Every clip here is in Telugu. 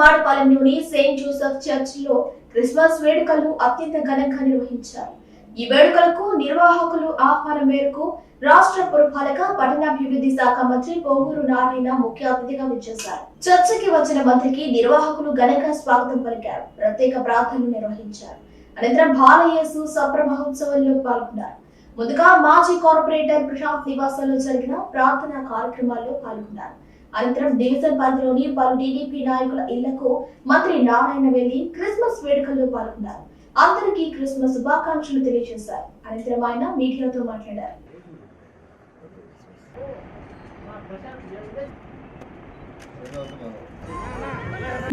బాడపాలెంలోని సెయింట్ జోసెఫ్ చర్చ్లో క్రిస్మస్ వేడుకలు అత్యంత ఘనంగా నిర్వహించారు. ఈ వేడుకలకు నిర్వాహకులు ఆహ్వానం మేరకు రాష్ట్ర పురపాలక పట్టణాభివృద్ధి శాఖ మంత్రి పోగూరు నారాయణ ముఖ్య అతిథిగా విచ్చేశారు. చర్చకి వచ్చిన మంత్రికి నిర్వాహకులు ఘనంగా స్వాగతం పలికారు. ప్రత్యేక ప్రార్థనలు నిర్వహించారు. అనంతరం బాలయేసు సప్ర మహోత్సవంలో పాల్గొన్నారు. ముందుగా మాజీ కార్పొరేటర్ ప్రశాంత్ నివాసంలో జరిగిన ప్రార్థనా కార్యక్రమాల్లో పాల్గొన్నారు. అనంతరం డివిజన్ పరిధిలోని పలు టీడీపీ నాయకుల ఇళ్ళకు మంత్రి నారాయణ వెళ్ళి క్రిస్మస్ వేడుకల్లో పాల్గొన్నారు. అందరికీ క్రిస్మస్ శుభాకాంక్షలు తెలియజేశారు. అనంతరం ఆయన మీడియాతో మాట్లాడారు.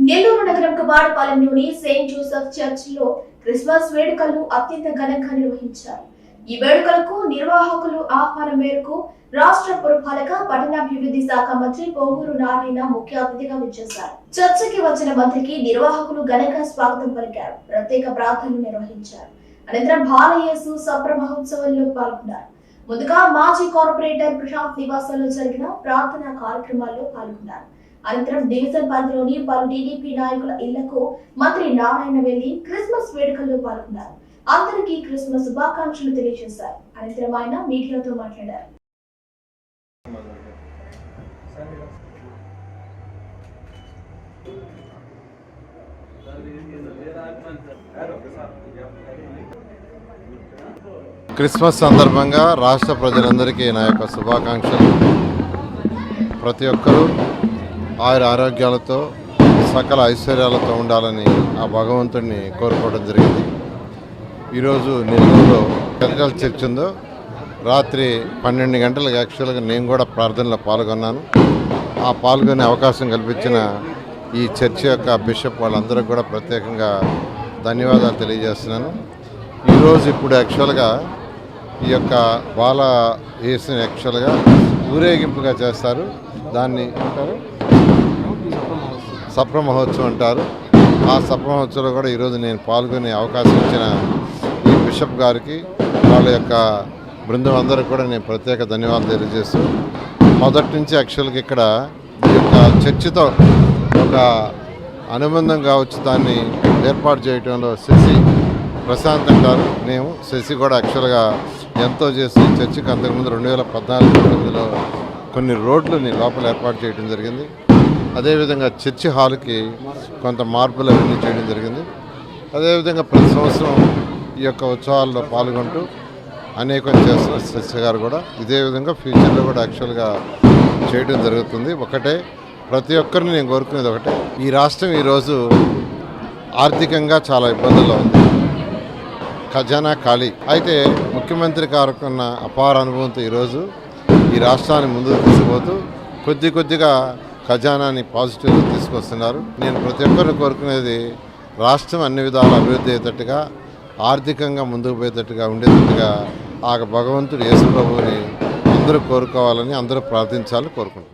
నెల్లూరు నగరం కబాడపాలెంలోని సెయింట్ జోసెఫ్ చర్చ్లో క్రిస్మస్ వేడుకలు అత్యంత ఘనంగా నిర్వహించారు. ఈ వేడుకలకు నిర్వాహకులు ఆహ్వానం మేరకు రాష్ట్ర పురపాలక పట్టణాభివృద్ధి శాఖ మంత్రి పోగూరు నారాయణ ముఖ్య అతిథిగా విచ్చేశారు. చర్చకి వచ్చిన మంత్రికి నిర్వాహకులు ఘనంగా స్వాగతం పలికారు. ప్రత్యేక ప్రార్థనలు నిర్వహించారు. అనంతరం బాలయేసు సప్ర మహోత్సవంలో పాల్గొన్నారు. ముందుగా మాజీ కార్పొరేటర్ ప్రశాంత్ నివాసంలో జరిగిన ప్రార్థనా కార్యక్రమాల్లో పాల్గొన్నారు. అనంతరం డివిజన్ పరిధిలోని పలు టీడీపీ నాయకుల ఇళ్ళకు మంత్రి నారాయణ వెళ్ళి క్రిస్మస్ వేడుకల్లో పాల్గొన్నారు. అందరికీ క్రిస్మస్ శుభాకాంక్షలు తెలియజేశారు. అనంతరం ఆయన మీడియాతో మాట్లాడారు. క్రిస్మస్ సందర్భంగా రాష్ట్ర ప్రజలందరికీ నా యొక్క శుభాకాంక్షలు. ప్రతి ఒక్కరూ ఆయుర ఆరోగ్యాలతో సకల ఐశ్వర్యాలతో ఉండాలని ఆ భగవంతుడిని కోరుకోవడం జరిగింది. ఈరోజు నెల్లూరులో కెథడ్రల్ చర్చ్ ఉందో రాత్రి పన్నెండు గంటలకు యాక్చువల్గా నేను కూడా ప్రార్థనలో పాల్గొన్నాను. ఆ పాల్గొనే అవకాశం కల్పించిన ఈ చర్చ్ యొక్క బిషప్ వాళ్ళందరూ కూడా ప్రత్యేకంగా ధన్యవాదాలు తెలియజేస్తున్నాను. ఈరోజు ఇప్పుడు యాక్చువల్గా ఈ యొక్క బాల వేసిన యాక్చువల్గా ఊరేగింపుగా చేస్తారు. దాన్ని అంటారు సప్ర మహోత్సవం అంటారు. ఆ సప్ర మహోత్సవంలో కూడా ఈరోజు నేను పాల్గొనే అవకాశం ఇచ్చిన బిషప్ గారికి వాళ్ళ యొక్క బృందం అందరికీ కూడా నేను ప్రత్యేక ధన్యవాదాలు తెలియజేస్తూ మొదటి నుంచి యాక్చువల్గా ఇక్కడ ఈ యొక్క చర్చితో ఒక అనుబంధం కావచ్చు దాన్ని ఏర్పాటు చేయడంలో శశి ప్రశాంత్ అంటారు మేము శశి కూడా యాక్చువల్గా ఎంతో చేసి చర్చికి అంతకుముందు రెండు వేల పద్నాలుగు పంతొమ్మిదిలో కొన్ని రోడ్లని లోపల ఏర్పాటు చేయడం జరిగింది. అదేవిధంగా చర్చి హాల్కి కొంత మార్పులు అవన్నీ చేయడం జరిగింది. అదేవిధంగా ప్రతి సంవత్సరం ఈ యొక్క ఉత్సవాల్లో పాల్గొంటూ అనేకం చేస్తున్న శశి గారు కూడా ఇదే విధంగా ఫ్యూచర్లో కూడా యాక్చువల్గా చేయడం జరుగుతుంది. ఒకటే ప్రతి ఒక్కరిని నేను కోరుకునేది ఒకటే ఈ రాష్ట్రం ఈరోజు ఆర్థికంగా చాలా ఇబ్బందుల్లో ఉంది. ఖజానా ఖాళీ. అయితే ముఖ్యమంత్రి కారుకున్న ఉన్న అపార అనుభవంతో ఈరోజు ఈ రాష్ట్రాన్ని ముందుకు తీసుకుపోతూ కొద్ది కొద్దిగా ఖజానాని పాజిటివ్గా తీసుకొస్తున్నారు. నేను ప్రతి ఒక్కరిని కోరుకునేది రాష్ట్రం అన్ని విధాల అభివృద్ధి అయ్యేటట్టుగా ఆర్థికంగా ముందుకు పోయేటట్టుగా ఉండేటట్టుగా ఆ భగవంతుడు యేసు ప్రభువుని అందరూ కోరుకోవాలని అందరూ ప్రార్థించాలని కోరుకుంటున్నాను